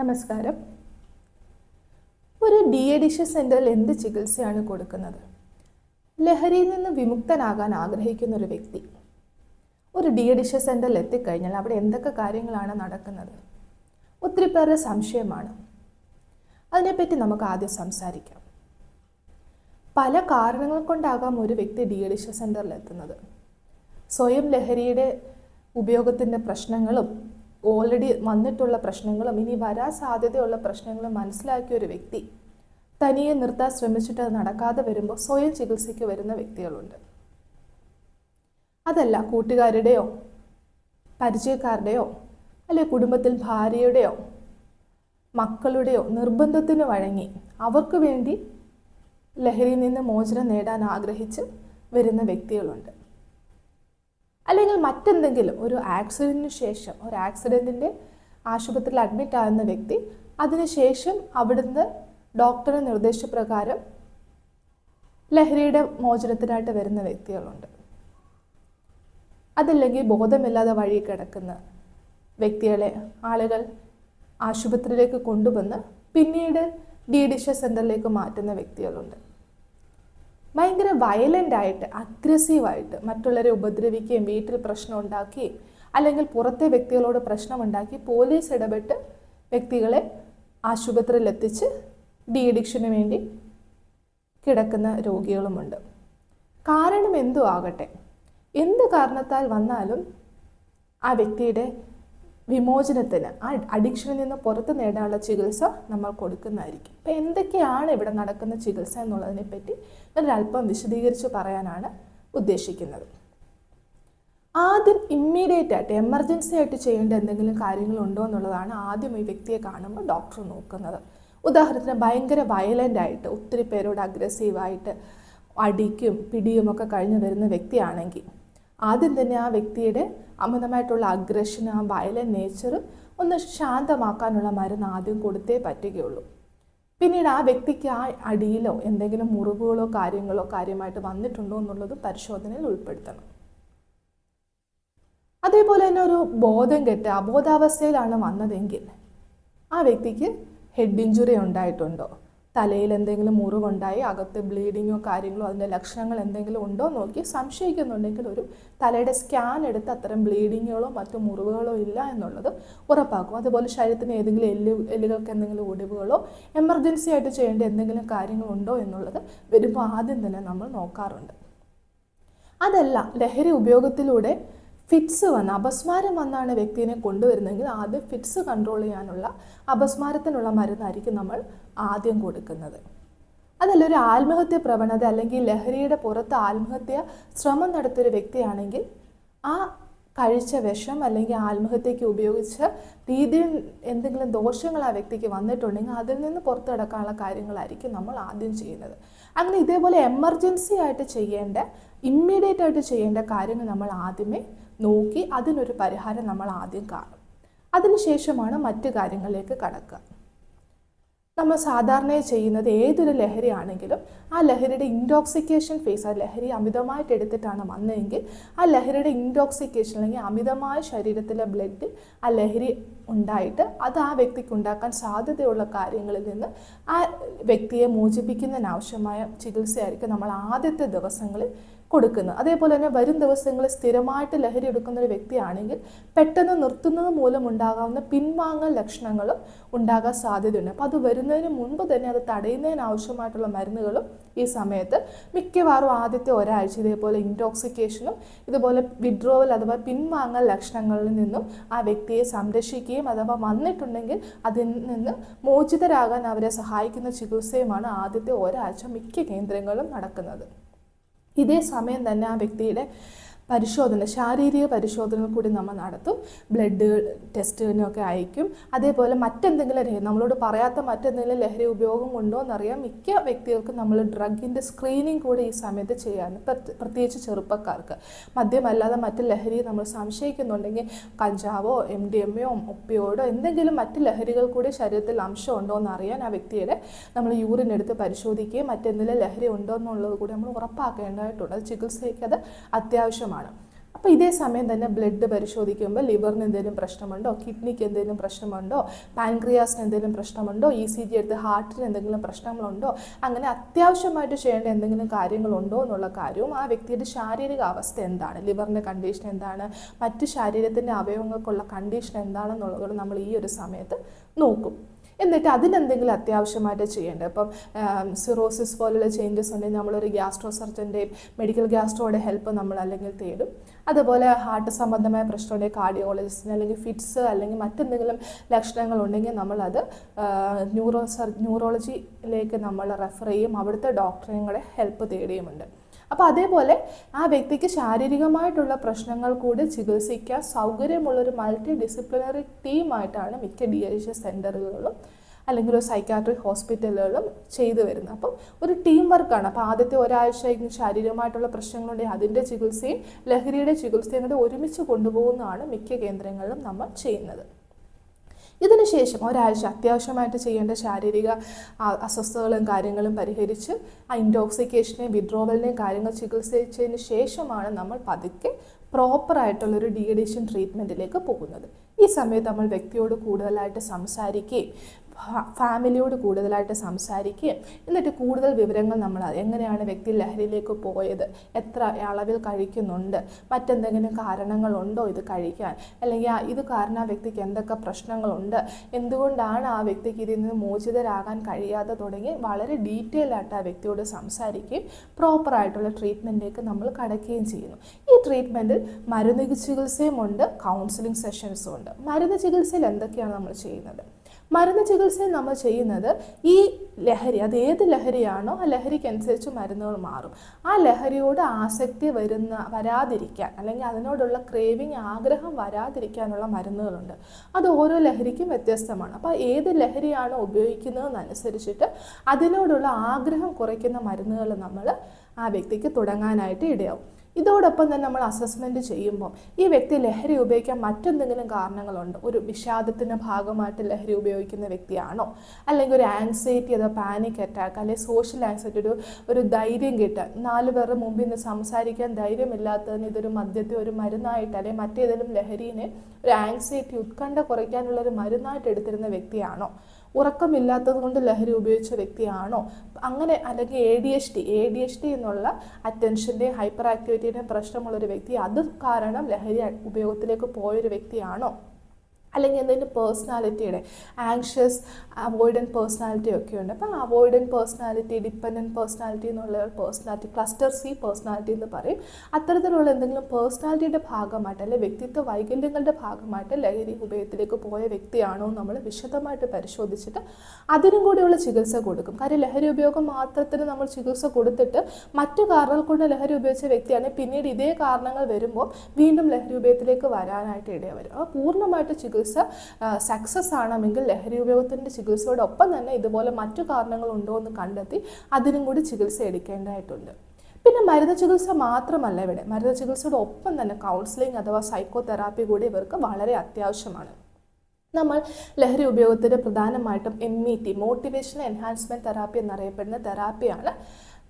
നമസ്കാരം. ഒരു D edition സെന്ററിൽ എന്ത് ചികിത്സയാണ് കൊടുക്കുന്നത്? ലഹരിയിൽ നിന്ന് വിമുക്തനാകാൻ ആഗ്രഹിക്കുന്ന ഒരു വ്യക്തി. ഒരു ഡി എഡിഷൻ സെന്ററിൽ എത്തിക്കഴിഞ്ഞാൽ അവിടെ എന്തൊക്കെ കാര്യങ്ങളാണ് നടക്കുന്നത്? ഒത്തിരി പേരുടെ സംശയമാണ്. അതിനെപ്പറ്റി നമുക്ക് ആദ്യം സംസാരിക്കാം. പല കാരണങ്ങൾ കൊണ്ടാകാം ഒരു വ്യക്തി ഡി എഡിഷൻ സെന്ററിൽ എത്തുന്നത്. സ്വയം ലഹരിയുടെ ഉപയോഗത്തിന്റെ പ്രശ്നങ്ങളും ഓൾറെഡി വന്നിട്ടുള്ള പ്രശ്നങ്ങളും ഇനി വരാൻ സാധ്യതയുള്ള പ്രശ്നങ്ങളും മനസ്സിലാക്കിയ ഒരു വ്യക്തി തനിയെ നിർത്താൻ ശ്രമിച്ചിട്ട് നടക്കാതെ വരുമ്പോൾ സ്വയം ചികിത്സയ്ക്ക് വരുന്ന വ്യക്തികളുണ്ട്. അതല്ല കൂട്ടുകാരുടെയോ പരിചയക്കാരുടെയോ അല്ലെ കുടുംബത്തിൽ ഭാര്യയുടെയോ മക്കളുടെയോ നിർബന്ധത്തിന് വഴങ്ങി അവർക്ക് വേണ്ടി ലഹരിയിൽ നിന്ന് മോചനം നേടാൻ ആഗ്രഹിച്ച് വരുന്ന വ്യക്തികളുണ്ട്. അല്ലെങ്കിൽ മറ്റെന്തെങ്കിലും ഒരു ആക്സിഡന്റിന് ശേഷം ഒരു ആക്സിഡന്റിന്റെ ആശുപത്രിയിൽ അഡ്മിറ്റ് ആകുന്ന വ്യക്തി അതിനുശേഷം അവിടുന്ന് ഡോക്ടറുടെ നിർദ്ദേശപ്രകാരം ലഹരിയുടെ മോചനത്തിനായിട്ട് വരുന്ന വ്യക്തികളുണ്ട്. അതല്ലെങ്കിൽ ബോധമില്ലാതെ വഴി കിടക്കുന്ന വ്യക്തികളെ ആളുകൾ ആശുപത്രിയിലേക്ക് കൊണ്ടുവന്ന് പിന്നീട് ഡി ഡിഷ സെന്ററിലേക്ക് മാറ്റുന്ന വ്യക്തികളുണ്ട്. ഭയങ്കര വയലന്റ് ആയിട്ട് അഗ്രസീവായിട്ട് മറ്റുള്ളവരെ ഉപദ്രവിക്കുകയും വീട്ടിൽ പ്രശ്നം ഉണ്ടാക്കുകയും അല്ലെങ്കിൽ പുറത്തെ വ്യക്തികളോട് പ്രശ്നമുണ്ടാക്കി പോലീസ് ഇടപെട്ട് വ്യക്തികളെ ആശുപത്രിയിൽ എത്തിച്ച് ഡി അഡിക്ഷന് വേണ്ടി കിടക്കുന്ന രോഗികളുമുണ്ട്. കാരണം എന്തു ആകട്ടെ. എന്ത് കാരണത്താൽ വന്നാലും ആ വ്യക്തിയുടെ വിമോചനത്തിന് ആ അഡിക്ഷനിൽ നിന്ന് പുറത്ത് നേടാനുള്ള ചികിത്സ നമ്മൾ കൊടുക്കുന്നതായിരിക്കും. അപ്പം എന്തൊക്കെയാണ് ഇവിടെ നടക്കുന്ന ചികിത്സ എന്നുള്ളതിനെ പറ്റി ഞാനൊരല്പം വിശദീകരിച്ച് പറയാനാണ് ഉദ്ദേശിക്കുന്നത്. ആദ്യം ഇമ്മീഡിയറ്റ് ആയിട്ട് എമർജൻസി ആയിട്ട് ചെയ്യേണ്ട എന്തെങ്കിലും കാര്യങ്ങളുണ്ടോ എന്നുള്ളതാണ് ആദ്യം ഈ വ്യക്തിയെ കാണുമ്പോൾ ഡോക്ടർ നോക്കുന്നത്. ഉദാഹരണത്തിന് ഭയങ്കര വയലന്റ് ആയിട്ട് ഒത്തിരി പേരോട് അഗ്രസീവായിട്ട് അടിക്കും പിടിയും ഒക്കെ കഴിഞ്ഞ് വരുന്ന വ്യക്തിയാണെങ്കിൽ ആദ്യം തന്നെ ആ വ്യക്തിയുടെ അമിതമായിട്ടുള്ള അഗ്രഷൻ ആ വയലന്റ് നേച്ചർ ഒന്ന് ശാന്തമാക്കാനുള്ള മരുന്ന് ആദ്യം കൊടുത്തേ പറ്റുകയുള്ളൂ. പിന്നീട് ആ വ്യക്തിക്ക് ആ അടിയിലോ എന്തെങ്കിലും മുറിവുകളോ കാര്യങ്ങളോ കാര്യമായിട്ട് വന്നിട്ടുണ്ടോ എന്നുള്ളത് പരിശോധനയിൽ ഉൾപ്പെടുത്തണം. അതേപോലെ തന്നെ ഒരു ബോധം കെട്ട് അബോധാവസ്ഥയിലാണ് വന്നതെങ്കിൽ ആ വ്യക്തിക്ക് ഹെഡ് ഇഞ്ചുറി ഉണ്ടായിട്ടുണ്ടോ? തലയിൽ എന്തെങ്കിലും മുറിവുണ്ടായി അകത്ത് ബ്ലീഡിങ്ങോ കാര്യങ്ങളോ അതിന്റെ ലക്ഷണങ്ങൾ എന്തെങ്കിലും ഉണ്ടോ നോക്കി സംശയിക്കുന്നുണ്ടെങ്കിൽ ഒരു തലയുടെ സ്കാൻ എടുത്ത് അത്തരം ബ്ലീഡിങ്ങുകളോ മറ്റു മുറിവുകളോ ഇല്ല എന്നുള്ളത് ഉറപ്പാക്കും. അതുപോലെ ശരീരത്തിന് ഏതെങ്കിലും എല്ല് എല്ലുകൾക്ക് എന്തെങ്കിലും ഒടിവുകളോ എമർജൻസി ആയിട്ട് ചെയ്യേണ്ട എന്തെങ്കിലും കാര്യങ്ങളുണ്ടോ എന്നുള്ളത് വരുമ്പോൾ ആദ്യം തന്നെ നമ്മൾ നോക്കാറുണ്ട്. അതല്ല ലഹരി ഉപയോഗത്തിലൂടെ ഫിറ്റ്സ് വന്ന അപസ്മാരം വന്നാണ് വ്യക്തിനെ കൊണ്ടുവരുന്നതെങ്കിൽ ആദ്യം ഫിറ്റ്സ് കൺട്രോൾ ചെയ്യാനുള്ള അപസ്മാരത്തിനുള്ള മരുന്നായിരിക്കും നമ്മൾ ആദ്യം കൊടുക്കുന്നത്. അതല്ല ഒരു ആത്മഹത്യ പ്രവണത അല്ലെങ്കിൽ ലഹരിയുടെ പുറത്ത് ആത്മഹത്യ ശ്രമം നടത്തിയൊരു വ്യക്തിയാണെങ്കിൽ ആ കഴിച്ച വിഷം അല്ലെങ്കിൽ ആത്മഹത്യക്ക് ഉപയോഗിച്ച രീതിയിൽ എന്തെങ്കിലും ദോഷങ്ങൾ ആ വ്യക്തിക്ക് വന്നിട്ടുണ്ടെങ്കിൽ അതിൽ നിന്ന് പുറത്തു കിടക്കാനുള്ള കാര്യങ്ങളായിരിക്കും നമ്മൾ ആദ്യം ചെയ്യുന്നത്. അങ്ങനെ ഇതേപോലെ എമർജൻസി ആയിട്ട് ചെയ്യേണ്ട ഇമ്മീഡിയറ്റ് ആയിട്ട് ചെയ്യേണ്ട കാര്യങ്ങൾ നമ്മൾ ആദ്യമേ നോക്കി അതിനൊരു പരിഹാരം നമ്മൾ ആദ്യം കാണും. അതിനുശേഷമാണ് മറ്റു കാര്യങ്ങളിലേക്ക് കടക്കുക. നമ്മൾ സാധാരണയായി ചെയ്യുന്നത് ഏതൊരു ലഹരിയാണെങ്കിലും ആ ലഹരിയുടെ ഇൻടോക്സിക്കേഷൻ ഫേസ് ആ ലഹരി അമിതമായിട്ട് എടുത്തിട്ടാണ് വന്നതെങ്കിൽ ആ ലഹരിയുടെ ഇൻടോക്സിക്കേഷൻ അല്ലെങ്കിൽ അമിതമായ ശരീരത്തിലെ ബ്ലഡ് ആ ലഹരി ഉണ്ടായിട്ട് അത് ആ വ്യക്തിക്ക് ഉണ്ടാക്കാൻ സാധ്യതയുള്ള കാര്യങ്ങളിൽ നിന്ന് ആ വ്യക്തിയെ മോചിപ്പിക്കുന്നതിനാവശ്യമായ ചികിത്സയായിരിക്കും നമ്മൾ ആദ്യത്തെ ദിവസങ്ങളിൽ കൊടുക്കുന്നത് അതേപോലെ തന്നെ വരും ദിവസങ്ങളിൽ സ്ഥിരമായിട്ട് ലഹരി എടുക്കുന്ന ഒരു വ്യക്തിയാണെങ്കിൽ പെട്ടെന്ന് നിർത്തുന്നത് മൂലം ഉണ്ടാകാവുന്ന പിൻവാങ്ങൽ ലക്ഷണങ്ങളും ഉണ്ടാകാൻ സാധ്യതയുണ്ട്. അപ്പോൾ അത് വരുന്നതിന് മുൻപ് തന്നെ അത് തടയുന്നതിനാവശ്യമായിട്ടുള്ള മരുന്നുകളും ഈ സമയത്ത് മിക്കവാറും ആദ്യത്തെ ഒരാഴ്ച ഇതേപോലെ ഇൻടോക്സിക്കേഷനും ഇതുപോലെ വിഡ്രോവൽ അഥവാ പിൻവാങ്ങൽ ലക്ഷണങ്ങളിൽ നിന്നും ആ വ്യക്തിയെ സംരക്ഷിക്കുകയും അഥവാ വന്നിട്ടുണ്ടെങ്കിൽ അതിൽ നിന്ന് മോചിതരാകാൻ അവരെ സഹായിക്കുന്ന ചികിത്സയുമാണ് ആദ്യത്തെ ഒരാഴ്ച മിക്ക കേന്ദ്രങ്ങളും നടക്കുന്നത്. ഇതേ സമയം തന്നെ ആ വ്യക്തിയുടെ പരിശോധന ശാരീരിക പരിശോധന കൂടി നമ്മൾ നടത്തും. ബ്ലഡ് ടെസ്റ്റിനൊക്കെ അയക്കും. അതേപോലെ മറ്റെന്തെങ്കിലും ലഹരി നമ്മളോട് പറയാത്ത മറ്റെന്തെങ്കിലും ലഹരി ഉപയോഗം ഉണ്ടോ എന്നറിയാൻ മിക്ക വ്യക്തികൾക്കും നമ്മൾ ഡ്രഗിന്റെ സ്ക്രീനിങ് കൂടി ഈ സമയത്ത് ചെയ്യാൻ പ്രത്യേകിച്ച് ചെറുപ്പക്കാർക്ക്. മദ്യമല്ലാതെ മറ്റ് ലഹരി നമ്മൾ സംശയിക്കുന്നുണ്ടെങ്കിൽ കഞ്ചാവോ എം ഡി എം ഒപ്പിയോടോ എന്തെങ്കിലും മറ്റ് ലഹരികൾ കൂടി ശരീരത്തിൽ അംശം ഉണ്ടോ എന്ന് അറിയാൻ ആ വ്യക്തിയുടെ നമ്മൾ യൂറിൻ എടുത്ത് പരിശോധിക്കുകയും മറ്റെന്തെങ്കിലും ലഹരി ഉണ്ടോ എന്നുള്ളത് കൂടി നമ്മൾ ഉറപ്പാക്കേണ്ടതായിട്ടുണ്ട്. അത് ചികിത്സയ്ക്ക് അത് അത്യാവശ്യമാണ്. അപ്പോൾ ഇതേ സമയം തന്നെ ബ്ലഡ് പരിശോധിക്കുമ്പോൾ ലിവറിന് എന്തെങ്കിലും പ്രശ്നമുണ്ടോ? കിഡ്നിക്ക് എന്തെങ്കിലും പ്രശ്നമുണ്ടോ? പാൻക്രിയാസിന് എന്തെങ്കിലും പ്രശ്നമുണ്ടോ? ഇ സി ജി എടുത്ത് ഹാർട്ടിന് എന്തെങ്കിലും പ്രശ്നങ്ങളുണ്ടോ? അങ്ങനെ അത്യാവശ്യമായിട്ട് ചെയ്യേണ്ട എന്തെങ്കിലും കാര്യങ്ങളുണ്ടോ എന്നുള്ള കാര്യവും ആ വ്യക്തിയുടെ ശാരീരിക അവസ്ഥ എന്താണ്? ലിവറിന്റെ കണ്ടീഷൻ എന്താണ്? മറ്റ് ശരീരത്തിന്റെ അവയവങ്ങൾക്കുള്ള കണ്ടീഷൻ എന്താണെന്നുള്ളത് നമ്മൾ ഈ ഒരു സമയത്ത് നോക്കും. എന്നിട്ട് അതിനെന്തെങ്കിലും അത്യാവശ്യമായിട്ട് ചെയ്യേണ്ടത് ഇപ്പം സിറോസിസ് പോലുള്ള ചേഞ്ചസ് ഉണ്ടെങ്കിൽ നമ്മളൊരു ഗ്യാസ്ട്രോ സർജന്റെയും മെഡിക്കൽ ഗ്യാസ്ട്രോയുടെ ഹെൽപ്പ് നമ്മൾ അല്ലെങ്കിൽ തേടും. അതുപോലെ ഹാർട്ട് സംബന്ധമായ പ്രശ്നമുണ്ടെങ്കിൽ കാർഡിയോളജിസ്റ്റിന് അല്ലെങ്കിൽ ഫിറ്റ്സ് അല്ലെങ്കിൽ മറ്റെന്തെങ്കിലും ലക്ഷണങ്ങൾ ഉണ്ടെങ്കിൽ നമ്മളത് ന്യൂറോ സർ ന്യൂറോളജിയിലേക്ക് നമ്മൾ റെഫർ ചെയ്യും. അവിടുത്തെ ഡോക്ടറെ ഹെൽപ്പ് തേടിയുമുണ്ട് അപ്പോൾ അതേപോലെ ആ വ്യക്തിക്ക് ശാരീരികമായിട്ടുള്ള പ്രശ്നങ്ങൾ കൂടി ചികിത്സിക്കാൻ സൗകര്യമുള്ളൊരു മൾട്ടി ഡിസിപ്ലിനറി ടീമായിട്ടാണ് മിക്ക ഡി എച്ച് സെന്ററുകളിലും അല്ലെങ്കിൽ ഒരു സൈക്കാട്രിക് ഹോസ്പിറ്റലുകളും ചെയ്തു വരുന്നത്. അപ്പം ഒരു ടീം വർക്കാണ് അപ്പോൾ ആദ്യത്തെ ഒരാഴ്ച ശാരീരികമായിട്ടുള്ള പ്രശ്നങ്ങളുണ്ടെങ്കിൽ അതിന്റെ ചികിത്സയും ലഹരിയുടെ ചികിത്സയും കൂടെ ഒരുമിച്ച് കൊണ്ടുപോകുന്നതാണ് മിക്ക കേന്ദ്രങ്ങളിലും നമ്മൾ ചെയ്യുന്നത്. ഇതിനുശേഷം ഒരാഴ്ച അത്യാവശ്യമായിട്ട് ചെയ്യേണ്ട ശാരീരിക അസ്വസ്ഥതകളും കാര്യങ്ങളും പരിഹരിച്ച് ആ ഇൻടോക്സിക്കേഷനെയും വിഡ്രോവലിനെയും കാര്യങ്ങൾ ചികിത്സിച്ചതിന് ശേഷമാണ് നമ്മൾ പതുക്കെ പ്രോപ്പറായിട്ടുള്ളൊരു ഡി അഡിഷൻ ട്രീറ്റ്മെന്റിലേക്ക് പോകുന്നത്. ഈ സമയത്ത് നമ്മൾ വ്യക്തിയോട് കൂടുതലായിട്ട് സംസാരിക്കുകയും ഫാമിലിയോട് കൂടുതലായിട്ട് സംസാരിക്കുകയും എന്നിട്ട് കൂടുതൽ വിവരങ്ങൾ നമ്മൾ എങ്ങനെയാണ് വ്യക്തി ലഹരിയിലേക്ക് പോയത് എത്ര അളവിൽ കഴിക്കുന്നുണ്ട് മറ്റെന്തെങ്കിലും കാരണങ്ങളുണ്ടോ ഇത് കഴിക്കാൻ അല്ലെങ്കിൽ ഇത് കാരണം ആ വ്യക്തിക്ക് എന്തൊക്കെ പ്രശ്നങ്ങളുണ്ട് എന്തുകൊണ്ടാണ് ആ വ്യക്തിക്ക് ഇതിൽ നിന്ന് മോചിതരാകാൻ കഴിയാതെ തുടങ്ങി വളരെ ഡീറ്റെയിൽ ആയിട്ട് ആ വ്യക്തിയോട് സംസാരിക്കുകയും പ്രോപ്പറായിട്ടുള്ള ട്രീറ്റ്മെന്റിലേക്ക് നമ്മൾ കടക്കുകയും ചെയ്യുന്നു. ഈ ട്രീറ്റ്മെന്റിൽ മരുന്ന് ചികിത്സയും ഉണ്ട് കൗൺസിലിംഗ് സെഷൻസും ഉണ്ട്. മരുന്ന് ചികിത്സയിൽ എന്തൊക്കെയാണ് നമ്മൾ ചെയ്യുന്നത്? മരുന്ന് ചികിത്സയിൽ നമ്മൾ ചെയ്യുന്നത് ഈ ലഹരി അത് ഏത് ലഹരിയാണോ ആ ലഹരിക്കനുസരിച്ച് മരുന്നുകൾ മാറും. ആ ലഹരിയോട് ആസക്തി വരുന്ന വരാതിരിക്കാൻ അല്ലെങ്കിൽ അതിനോടുള്ള ക്രേവിങ് ആഗ്രഹം വരാതിരിക്കാനുള്ള മരുന്നുകളുണ്ട്. അത് ഓരോ ലഹരിക്കും വ്യത്യസ്തമാണ്. അപ്പോൾ ഏത് ലഹരിയാണോ ഉപയോഗിക്കുന്നതെന്നനുസരിച്ചിട്ട് അതിനോടുള്ള ആഗ്രഹം കുറയ്ക്കുന്ന മരുന്നുകൾ നമ്മൾ ആ വ്യക്തിക്ക് തുടങ്ങാനായിട്ട് ഇടയാവും. ഇതോടൊപ്പം തന്നെ നമ്മൾ അസസ്മെന്റ് ചെയ്യുമ്പോൾ ഈ വ്യക്തി ലഹരി ഉപയോഗിക്കാൻ മറ്റെന്തെങ്കിലും കാരണങ്ങളുണ്ട്? ഒരു വിഷാദത്തിന്റെ ഭാഗമായിട്ട് ലഹരി ഉപയോഗിക്കുന്ന വ്യക്തിയാണോ? അല്ലെങ്കിൽ ഒരു ആൻസൈറ്റി അതോ പാനിക് അറ്റാക്ക് അല്ലെങ്കിൽ സോഷ്യൽ ആൻസൈറ്റി ഒരു ഒരു ധൈര്യം കിട്ടാൻ? നാല് പേരുടെ മുമ്പിൽ നിന്ന് സംസാരിക്കാൻ ധൈര്യമില്ലാത്തതിന് ഇതൊരു മദ്യത്തെ ഒരു മരുന്നായിട്ട് അല്ലെങ്കിൽ മറ്റേതെങ്കിലും ലഹരീനെ ഒരു ആൻസൈറ്റി ഉത്കണ്ഠ കുറയ്ക്കാനുള്ള ഒരു മരുന്നായിട്ട് എടുത്തിരുന്ന വ്യക്തിയാണോ? ഉറക്കമില്ലാത്തത് കൊണ്ട് ലഹരി ഉപയോഗിച്ച വ്യക്തിയാണോ? അങ്ങനെ അല്ലെങ്കിൽ A D H D A D H D എന്നുള്ള അറ്റൻഷന്റെയും ഹൈപ്പർ ആക്ടിവിറ്റിയുടെയും പ്രശ്നമുള്ളൊരു വ്യക്തി അത് കാരണം ലഹരി ഉപയോഗത്തിലേക്ക് പോയൊരു വ്യക്തിയാണോ? അല്ലെങ്കിൽ എന്തെങ്കിലും പേഴ്സണാലിറ്റിയുടെ ആങ്ഷ്യസ് അവോയ്ഡന്റ് പേഴ്സണാലിറ്റി ഒക്കെ ഉണ്ട് അപ്പം അവോയ്ഡന്റ് പേഴ്സണാലിറ്റി ഡിപ്പെൻഡന്റ് പേഴ്സണാലിറ്റി എന്നുള്ള പേഴ്സണാലിറ്റി ക്ലസ്റ്റർ സി പേഴ്സണാലിറ്റി എന്ന് പറയും. അത്തരത്തിലുള്ള എന്തെങ്കിലും പേഴ്സണാലിറ്റിയുടെ ഭാഗമായിട്ട് അല്ലെങ്കിൽ വ്യക്തിത്വ വൈകല്യങ്ങളുടെ ഭാഗമായിട്ട് ലഹരി ഉപയോഗത്തിലേക്ക് പോയ വ്യക്തിയാണോ നമ്മൾ വിശദമായിട്ട് പരിശോധിച്ചിട്ട് അതിനും കൂടിയുള്ള ചികിത്സ കൊടുക്കും. കാര്യം ലഹരി ഉപയോഗം മാത്രത്തിന് നമ്മൾ ചികിത്സ കൊടുത്തിട്ട് മറ്റു കാരണങ്ങൾ കൊണ്ട് ലഹരി ഉപയോഗിച്ച വ്യക്തിയാണ് പിന്നീട് ഇതേ കാരണങ്ങൾ വരുമ്പോൾ വീണ്ടും ലഹരി ഉപയോഗത്തിലേക്ക് വരാനായിട്ട് ഇടയാവരും അപ്പോൾ പൂർണമായിട്ട് ചികിത്സ സക്സസ് ആണെങ്കിൽ ലഹരി ഉപയോഗത്തിന്റെ ചികിത്സയോടൊപ്പം തന്നെ ഇതുപോലെ മറ്റു കാരണങ്ങൾ ഉണ്ടോ എന്ന് കണ്ടെത്തി അതിനും കൂടി ചികിത്സ എടുക്കേണ്ടതായിട്ടുണ്ട്. പിന്നെ മരുന്ന് ചികിത്സ മാത്രമല്ല ഇവിടെ. മരുന്ന് ചികിത്സയോടൊപ്പം തന്നെ കൗൺസിലിംഗ് അഥവാ സൈക്കോതെറാപ്പി കൂടി ഇവർക്ക് വളരെ അത്യാവശ്യമാണ്. നമ്മൾ ലഹരി ഉപയോഗത്തിന് പ്രധാനമായിട്ടും M E T motivation enhancement therapy എന്നറിയപ്പെടുന്ന തെറാപ്പിയാണ്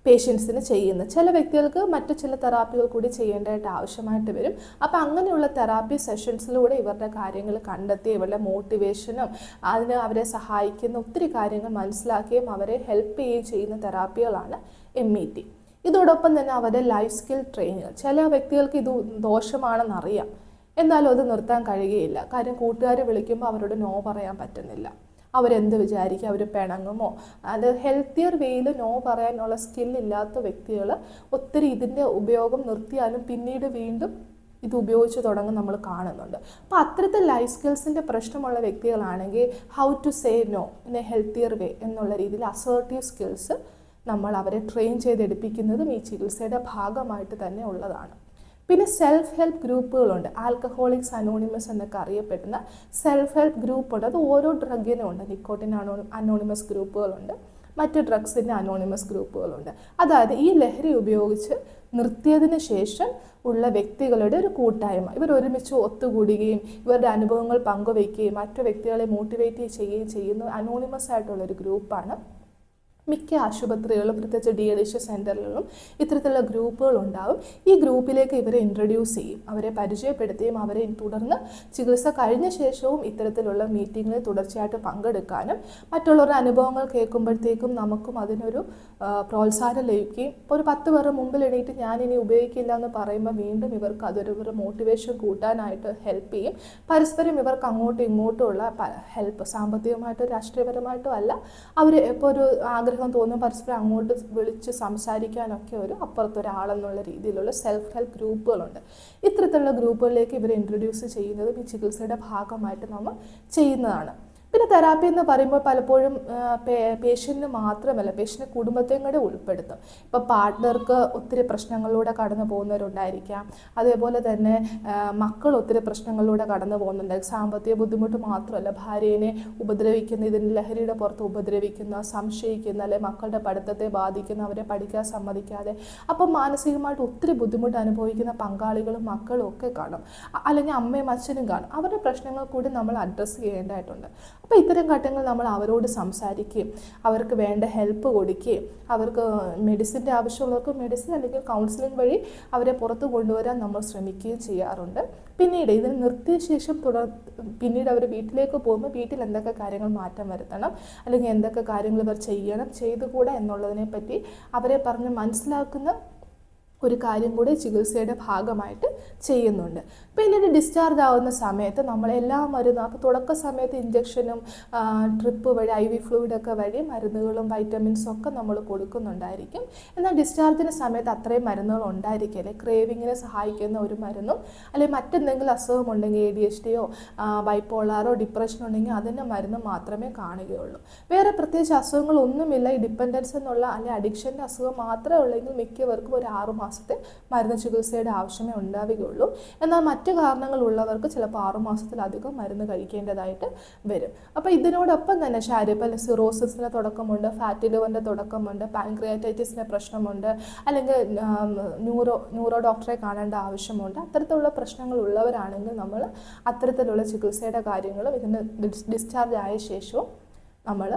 പേഷ്യൻസിന് ചെയ്യുന്നത്. ചില വ്യക്തികൾക്ക് മറ്റു ചില തെറാപ്പികൾ കൂടി ചെയ്യേണ്ടതായിട്ട് ആവശ്യമായിട്ട് വരും. അപ്പോൾ അങ്ങനെയുള്ള തെറാപ്പി സെഷൻസിലൂടെ ഇവരുടെ കാര്യങ്ങൾ കണ്ടെത്തി ഇവരുടെ മോട്ടിവേഷനും അതിന് അവരെ സഹായിക്കുന്ന ഒത്തിരി കാര്യങ്ങൾ മനസ്സിലാക്കുകയും അവരെ ഹെൽപ്പ് ചെയ്യുകയും ചെയ്യുന്ന തെറാപ്പികളാണ് എം ഇ ടി ഇതോടൊപ്പം തന്നെ അവരുടെ ലൈഫ് സ്കിൽ ട്രെയിനിങ് ചില വ്യക്തികൾക്ക് ഇത് ദോഷമാണെന്നറിയാം. എന്നാലും അത് നിർത്താൻ കഴിയുകയില്ല. കാര്യം കൂട്ടുകാർ വിളിക്കുമ്പോൾ അവരോട് നോ പറയാൻ പറ്റുന്നില്ല. അവരെന്ത് വിചാരിക്കും? അവർ പിണങ്ങുമോ? അത് ഹെൽത്തിയർ വേയിൽ നോ പറയാനുള്ള സ്കില്ലില്ലാത്ത വ്യക്തികൾ ഒത്തിരി ഇതിന്റെ ഉപയോഗം നിർത്തിയാലും പിന്നീട് വീണ്ടും ഇത് ഉപയോഗിച്ച് തുടങ്ങും നമ്മൾ കാണുന്നുണ്ട്. അപ്പോൾ അത്തരത്തിൽ ലൈഫ് സ്കിൽസിന്റെ പ്രശ്നമുള്ള വ്യക്തികളാണെങ്കിൽ how to say no in a healthier way എന്നുള്ള രീതിയിൽ അസേർട്ടീവ് സ്കിൽസ് നമ്മൾ അവരെ ട്രെയിൻ ചെയ്തെടുപ്പിക്കുന്നതും ഈ ചികിത്സയുടെ ഭാഗമായിട്ട് തന്നെ ഉള്ളതാണ്. പിന്നെ സെൽഫ് ഹെൽപ്പ് ഗ്രൂപ്പുകളുണ്ട്. ആൽക്കഹോളിക്സ് അനോണിമസ് എന്നൊക്കെ അറിയപ്പെടുന്ന സെൽഫ് ഹെൽപ്പ് ഗ്രൂപ്പുണ്ട്. അത് ഓരോ ഡ്രഗിനും ഉണ്ട്. നിക്കോട്ടിൻ അനോ അനോണിമസ് ഗ്രൂപ്പുകളുണ്ട്. മറ്റ് ഡ്രഗ്സിന്റെ അനോണിമസ് ഗ്രൂപ്പുകളുണ്ട്. അതായത് ഈ ലഹരി ഉപയോഗിച്ച് നിർത്തിയതിന് ശേഷം ഉള്ള വ്യക്തികളുടെ ഒരു കൂട്ടായ്മ. ഇവർ ഒരുമിച്ച് ഒത്തുകൂടുകയും ഇവരുടെ അനുഭവങ്ങൾ പങ്കുവയ്ക്കുകയും മറ്റു വ്യക്തികളെ മോട്ടിവേറ്റ് ചെയ്യുകയും ചെയ്യുന്ന അനോണിമസ് ആയിട്ടുള്ള ഒരു ഗ്രൂപ്പാണ് മിക്ക ആശുപത്രികളിലും പ്രത്യേകിച്ച് ഡി സെന്ററുകളിലും ഇത്തരത്തിലുള്ള ഗ്രൂപ്പുകൾ ഉണ്ടാവും. ഈ ഗ്രൂപ്പിലേക്ക് ഇവരെ ഇൻട്രൊഡ്യൂസ് ചെയ്യും. അവരെ പരിചയപ്പെടുത്തുകയും അവരെ തുടർന്ന് ചികിത്സ കഴിഞ്ഞ ശേഷവും ഇത്തരത്തിലുള്ള മീറ്റിങ്ങിൽ തുടർച്ചയായിട്ട് പങ്കെടുക്കാനും മറ്റുള്ളവരുടെ അനുഭവങ്ങൾ കേൾക്കുമ്പോഴത്തേക്കും നമുക്കും അതിനൊരു പ്രോത്സാഹനം ലഭിക്കുകയും ഇപ്പോൾ ഒരു പത്ത് പേരുടെ മുമ്പിൽ എണീറ്റ് ഞാൻ ഇനി ഉപയോഗിക്കില്ല എന്ന് പറയുമ്പോൾ വീണ്ടും ഇവർക്ക് അതൊരു മോട്ടിവേഷൻ കൂട്ടാനായിട്ട് ഹെൽപ്പ് ചെയ്യും. പരസ്പരം ഇവർക്ക് അങ്ങോട്ടും ഇങ്ങോട്ടുമുള്ള ഹെൽപ്പ് സാമ്പത്തികമായിട്ടോ രാഷ്ട്രീയപരമായിട്ടോ അല്ല. അവർ ഇപ്പോൾ ഒരു ആഗ്രഹം തോന്നും പരസ്പരം അങ്ങോട്ട് വിളിച്ച് സംസാരിക്കാനൊക്കെ ഒരു അപ്പുറത്തൊരാളെന്നുള്ള രീതിയിലുള്ള സെൽഫ് ഹെൽപ്പ് ഗ്രൂപ്പുകളുണ്ട്. ഇത്തരത്തിലുള്ള ഗ്രൂപ്പുകളിലേക്ക് ഇവരെ ഇൻട്രൊഡ്യൂസ് ചെയ്യുന്നതും ഈ ചികിത്സയുടെ ഭാഗമായിട്ട് നമ്മൾ ചെയ്യുന്നതാണ്. പിന്നെ തെറാപ്പി എന്ന് പറയുമ്പോൾ പലപ്പോഴും പേഷ്യന്റിന് മാത്രമല്ല പേഷ്യന്റെ കുടുംബത്തെയും കൂടെ ഉൾപ്പെടുത്തും. ഇപ്പോൾ പാർട്ട്ണർക്ക് ഒത്തിരി പ്രശ്നങ്ങളിലൂടെ കടന്നു പോകുന്നവരുണ്ടായിരിക്കാം. അതേപോലെ തന്നെ മക്കൾ ഒത്തിരി പ്രശ്നങ്ങളിലൂടെ കടന്നു പോകുന്നുണ്ട്. സാമ്പത്തിക ബുദ്ധിമുട്ട് മാത്രമല്ല ഭാര്യനെ ഉപദ്രവിക്കുന്ന ഇതിന് ലഹരിയുടെ പുറത്ത് ഉപദ്രവിക്കുന്ന സംശയിക്കുന്ന അല്ലെ മക്കളുടെ പഠിത്തത്തെ ബാധിക്കുന്ന അവരെ പഠിക്കാൻ സമ്മതിക്കാതെ അപ്പം മാനസികമായിട്ട് ഒത്തിരി ബുദ്ധിമുട്ട് അനുഭവിക്കുന്ന പങ്കാളികളും മക്കളും ഒക്കെ കാണും. അല്ലെങ്കിൽ അമ്മയും അച്ഛനും കാണും. അവരുടെ പ്രശ്നങ്ങൾ കൂടി നമ്മൾ അഡ്രസ്സ് ചെയ്യേണ്ടതായിട്ടുണ്ട്. അപ്പോൾ ഇത്തരം ഘട്ടങ്ങൾ നമ്മൾ അവരോട് സംസാരിക്കുകയും അവർക്ക് വേണ്ട ഹെൽപ്പ് കൊടുക്കുകയും അവർക്ക് മെഡിസിന്റെ ആവശ്യമുള്ളവർക്ക് മെഡിസിൻ അല്ലെങ്കിൽ കൗൺസിലിംഗ് വഴി അവരെ പുറത്ത് കൊണ്ടുവരാൻ നമ്മൾ ശ്രമിക്കുകയും ചെയ്യാറുണ്ട്. പിന്നീട് ഇതിന് നിർത്തിയ ശേഷം തുടർ പിന്നീട് അവർ വീട്ടിലേക്ക് പോകുമ്പോൾ വീട്ടിൽ എന്തൊക്കെ കാര്യങ്ങൾ മാറ്റം വരുത്തണം അല്ലെങ്കിൽ എന്തൊക്കെ കാര്യങ്ങൾ ഇവർ ചെയ്യണം ചെയ്തുകൂടാ എന്നുള്ളതിനെ പറ്റി അവരെ പറഞ്ഞ് മനസ്സിലാക്കുന്ന ഒരു കാര്യം കൂടി ചികിത്സയുടെ ഭാഗമായിട്ട് ചെയ്യുന്നുണ്ട്. പിന്നീട് ഡിസ്ചാർജ് ആവുന്ന സമയത്ത് നമ്മൾ എല്ലാ മരുന്നും അപ്പോൾ തുടക്ക സമയത്ത് ഇഞ്ചക്ഷനും ട്രിപ്പ് വഴി ഐ വി ഫ്ലൂയിഡൊക്കെ വഴി മരുന്നുകളും വൈറ്റമിൻസും ഒക്കെ നമ്മൾ കൊടുക്കുന്നുണ്ടായിരിക്കും. എന്നാൽ ഡിസ്ചാർജിന് സമയത്ത് അത്രയും മരുന്നുകൾ ഉണ്ടായിരിക്കില്ല. ക്രേവിങ്ങിനെ സഹായിക്കുന്ന ഒരു മരുന്നും അല്ലെങ്കിൽ മറ്റെന്തെങ്കിലും അസുഖമുണ്ടെങ്കിൽ എ ഡി എച്ച് ഡിയോ ബൈപ്പോളാറോ ഡിപ്രഷൻ ഉണ്ടെങ്കിൽ അതിന്റെ മരുന്ന് മാത്രമേ കാണുകയുള്ളൂ. വേറെ പ്രത്യേകിച്ച് അസുഖങ്ങളൊന്നുമില്ല. ഈ ഡിപ്പെൻഡൻസ് എന്നുള്ള അല്ലെങ്കിൽ അഡിക്ഷന്റെ അസുഖം മാത്രമേ ഉള്ളെങ്കിൽ മിക്കവർക്കും ഒരു ആറു മാസത്തെ മരുന്ന് ചികിത്സയുടെ ആവശ്യമേ ഉണ്ടാവുകയുള്ളൂ. എന്നാൽ മറ്റു കാരണങ്ങൾ ഉള്ളവർക്ക് ചിലപ്പോൾ ആറുമാസത്തിലധികം മരുന്ന് കഴിക്കേണ്ടതായിട്ട് വരും. അപ്പോൾ ഇതിനോടൊപ്പം തന്നെ ശാരീരിക സിറോസിസിന് തുടക്കമുണ്ട് ഫാറ്റി ലിവറിന്റെ തുടക്കമുണ്ട് പാൻക്രിയാറ്റൈറ്റിസിന്റെ പ്രശ്നമുണ്ട് അല്ലെങ്കിൽ ന്യൂറോ ന്യൂറോ ഡോക്ടറെ കാണേണ്ട ആവശ്യമുണ്ട്. അത്തരത്തിലുള്ള പ്രശ്നങ്ങൾ ഉള്ളവരാണെങ്കിൽ നമ്മൾ അത്തരത്തിലുള്ള ചികിത്സയുടെ കാര്യങ്ങളും ഇതിന് ഡിസ്ചാർജ് ആയ ശേഷവും നമ്മൾ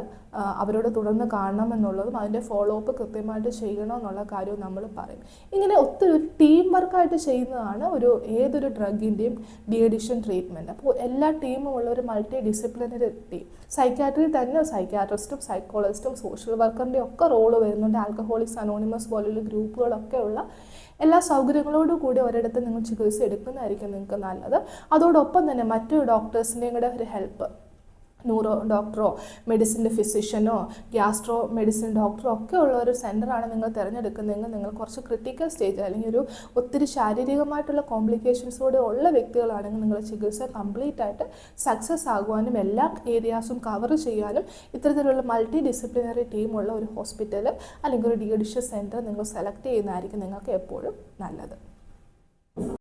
അവരോട് തുടർന്ന് കാണണം എന്നുള്ളതും അതിന്റെ ഫോളോ അപ്പ് കൃത്യമായിട്ട് ചെയ്യണം എന്നുള്ള കാര്യവും നമ്മൾ പറയും. ഇങ്ങനെ ഒത്തിരി ഒരു ടീം വർക്കായിട്ട് ചെയ്യുന്നതാണ് ഒരു ഏതൊരു ഡ്രഗിന്റെയും ഡി അഡിഷൻ ട്രീറ്റ്മെന്റ് അപ്പോൾ എല്ലാ ടീമും ഉള്ള ഒരു മൾട്ടി ഡിസിപ്ലിനറി ടീം സൈക്കാട്രി തന്നെ സൈക്കാട്രിസ്റ്റും സൈക്കോളജിസ്റ്റും സോഷ്യൽ വർക്കറിന്റെയും ഒക്കെ റോൾ വരുന്നുണ്ട്. ആൽക്കഹോളിക്സ് അനോണിമസ് പോലുള്ള ഗ്രൂപ്പുകളൊക്കെ ഉള്ള എല്ലാ സൗകര്യങ്ങളോടും കൂടി ഒരിടത്ത് നിങ്ങൾ ചികിത്സ എടുക്കുന്നതായിരിക്കും നിങ്ങൾക്ക് നല്ലത്. അതോടൊപ്പം തന്നെ മറ്റു ഡോക്ടേഴ്സിന്റെയും കൂടെ ഒരു ഹെൽപ്പ് ന്യൂറോ ഡോക്ടറോ മെഡിസിന്റെ ഫിസിഷ്യനോ ഗ്യാസ്ട്രോ മെഡിസിൻ ഡോക്ടറോ ഒക്കെ ഉള്ള ഒരു സെന്ററാണ് നിങ്ങൾ തിരഞ്ഞെടുക്കുന്നതെങ്കിൽ നിങ്ങൾ കുറച്ച് ക്രിട്ടിക്കൽ സ്റ്റേജ് അല്ലെങ്കിൽ ഒരു ഒത്തിരി ശാരീരികമായിട്ടുള്ള കോംപ്ലിക്കേഷൻസോടെ ഉള്ള വ്യക്തികളാണെങ്കിൽ നിങ്ങളുടെ ചികിത്സ കംപ്ലീറ്റ് ആയിട്ട് സക്സസ് ആകുവാനും എല്ലാ ഏരിയാസും കവർ ചെയ്യാനും ഇത്തരത്തിലുള്ള മൾട്ടി ഡിസിപ്ലിനറി ടീമുള്ള ഒരു ഹോസ്പിറ്റൽ അല്ലെങ്കിൽ ഒരു ഡി സെന്റർ നിങ്ങൾ സെലക്ട് ചെയ്യുന്നതായിരിക്കും നിങ്ങൾക്ക് എപ്പോഴും നല്ലത്.